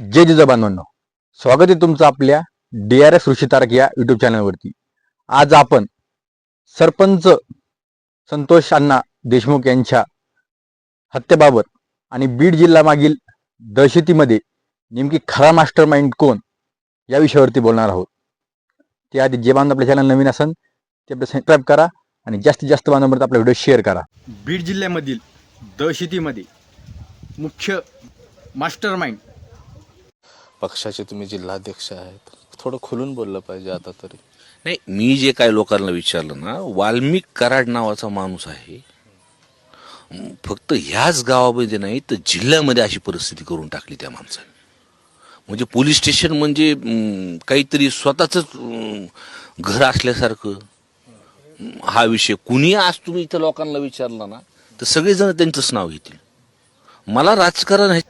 जय जिजा बांधवांनो. स्वागत आहे तुमचं आपल्या D R S Rishi Tarak या युट्यूब चॅनलवरती आज आपण सरपंच संतोष अण्णा देशमुख यांच्या हत्येबाबत आणि बीड जिल्हा मागील दहशतीमध्ये नेमकी खरा मास्टर माइंड कोण या विषयावरती बोलणार आहोत. त्याआधी जे बांधव आपल्या चॅनल नवीन असेल ते आपलं सबस्क्राईब करा आणि जास्तीत जास्त बांधवांपर्यंत आपला व्हिडिओ शेअर करा. बीड जिल्ह्यामधील दहशतीमध्ये मुख्य मास्टर माइंड पक्षाचे तुम्ही जिल्हाध्यक्ष आहेत. थोडं खुलून बोललं पाहिजे आता तरी. नाही मी जे काही लोकांना विचारलं ना वाल्मिक कराड नावाचा माणूस आहे. फक्त ह्याच गावामध्ये नाही तर जिल्ह्यामध्ये अशी परिस्थिती करून टाकली त्या माणसाने. म्हणजे पोलीस स्टेशन म्हणजे काहीतरी स्वतःच घर असल्यासारखं. हा विषय कुणी आज तुम्ही इथं लोकांना विचारला ना तर सगळेजण त्यांचंच नाव घेतील. मला राजकारण हे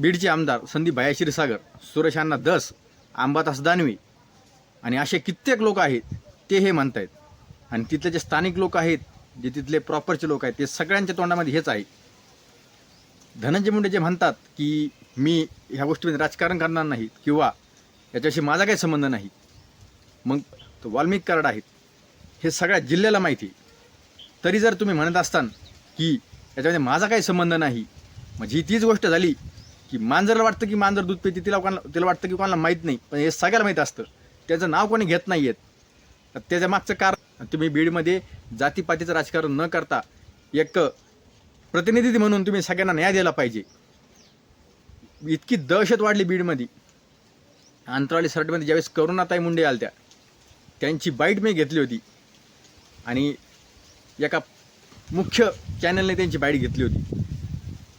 बीडचे आमदार संदीप भाया क्षीरसागर सुरेश अण्णा दस अंबादास दानवे आणि असे कित्येक लोक आहेत ते हे म्हणत आहेत आणि तिथले जे स्थानिक लोक आहेत जे तिथले प्रॉपरचे लोक आहेत ते सगळ्यांच्या तोंडामध्ये हेच आहे. धनंजय मुंडे जे म्हणतात की मी ह्या गोष्टीमध्ये राजकारण करणार नाही किंवा याच्याशी माझा काही संबंध नाही मग तो वाल्मिक कार्ड आहेत. हे सगळ्या जिल्ह्याला माहिती तरी जर तुम्ही म्हणत असतान की याच्यामध्ये माझा काही संबंध नाही म्हणजे जी तीच गोष्ट झाली की मांजरला वाटतं की मांजर दूध पिते तिला कोणाला तिला वाटतं की कोणाला माहीत नाही पण हे सगळ्याला माहीत असतं. त्याचं नाव कोणी घेत नाही आहेत तर त्याच्या मागचं कारण तुम्ही बीडमध्ये जातीपातीचं राजकारण न करता एक प्रतिनिधी म्हणून तुम्ही सगळ्यांना न्याय द्यायला पाहिजे. इतकी दहशत वाढली बीडमध्ये. अंतराळी सरडमध्ये ज्यावेळेस करुणाताई मुंडे आल्या त्यांची बाईट मी घेतली होती. आणि एका मुख्य चॅनलने त्यांची बाईट घेतली होती.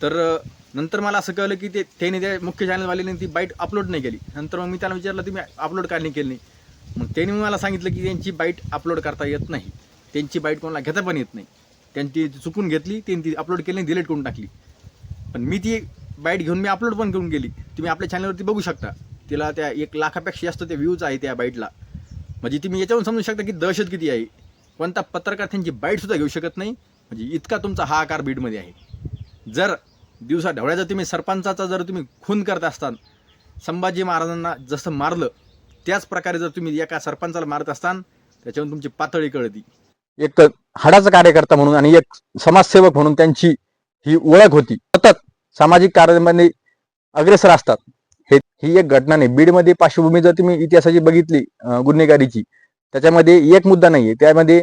तर नंतर मला असं कळलं की ते त्याने त्या मुख्य चॅनलवाल्याने ती बाईट अपलोड नाही केली. नंतर मग मी त्याला विचारलं तुम्ही अपलोड का नाही केली? नाही मग त्याने मला सांगितलं की त्यांची बाईट अपलोड करता येत नाही. त्यांची बाईट कोणाला घेता पण येत नाही. त्यांची चुकून घेतली त्यांनी ती अपलोड केली आणि डिलीट करून टाकली. पण मी ती बाईट घेऊन मी अपलोड पण करून गेली. तुम्ही आपल्या चॅनलवरती बघू शकता. तिला त्या एक लाखापेक्षा जास्त ते व्ह्यूज आहे त्या बाईटला म्हणजे तुम्ही याच्यावरून समजू शकता की दहशत किती आहे. कोणता पत्रकार त्यांची बाईटसुद्धा घेऊ शकत नाही. म्हणजे इतका तुमचा हा आकार बीडमध्ये आहे. जर दिवसा ढवळ्याचा तुम्ही सरपंचाचा जर तुम्ही खून करत असताल संभाजी महाराजांना जसं मारलं त्याच प्रकारे जर तुम्ही एका सरपंचाला मारत असताल त्याच्यावरून तुमची पातळी कळती. एक हाडाचा कार्यकर्ता म्हणून आणि एक समाजसेवक म्हणून त्यांची ही ओळख होती. सतत सामाजिक कार्यामध्ये अग्रेसर असतात. हे ही एक घटना नाही. बीडमध्ये पार्श्वभूमी जर तुम्ही इतिहासाची बघितली गुन्हेगारीची त्याच्यामध्ये एक मुद्दा नाहीये. त्यामध्ये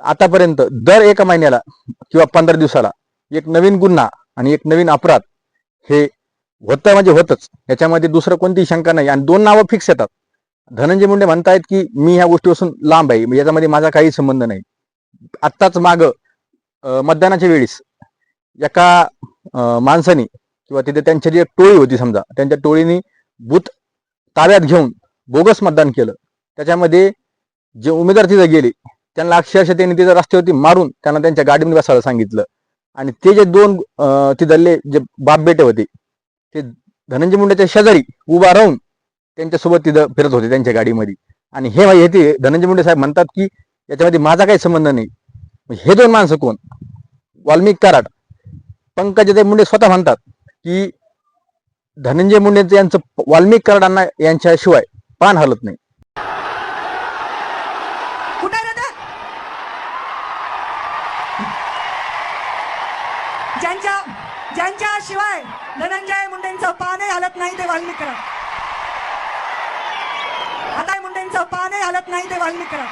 आतापर्यंत दर एका महिन्याला किंवा पंधरा दिवसाला एक नवीन गुन्हा आणि एक नवीन अपराध. हे होतं म्हणजे होतच. याच्यामध्ये दुसरं कोणतीही शंका नाही. आणि दोन नावं फिक्स येतात. धनंजय मुंडे म्हणतायत की मी ह्या गोष्टीपासून लांब आहे. याच्यामध्ये माझा काही संबंध नाही. आत्ताच माग मतदानाच्या वेळीस एका माणसाने किंवा तिथे त्यांची जी टोळी होती समजा त्यांच्या टोळीने बूथ ताब्यात घेऊन बोगस मतदान केलं. त्याच्यामध्ये जे उमेदवार तिथे गेले त्यांना अक्षरशः त्यांनी तिथं रस्त्यावरती मारून त्यांना त्यांच्या गाडीमध्ये बसायला सांगितलं. आणि ते जे दोन तिथले जे बाप बेटे होते ते धनंजय मुंडेच्या शेजारी उभा राहून त्यांच्यासोबत तिथं फिरत होते त्यांच्या गाडीमध्ये. आणि हे हे ते धनंजय मुंडे साहेब म्हणतात की याच्यामध्ये माझा काही संबंध नाही. हे दोन माणसं कोण? वाल्मिक कराड पंकजाताई मुंडे स्वतः म्हणतात की धनंजय मुंडे यांचं वाल्मिक कराडांना यांच्याशिवाय पान हलत नाही. ज्यांच्या ज्यांच्या शिवाय धनंजय मुंडेंचं पानही हलत नाही ते वाल्मिक करा आता मुंडेंचं पानही हलत नाही ते वाल्मिक करा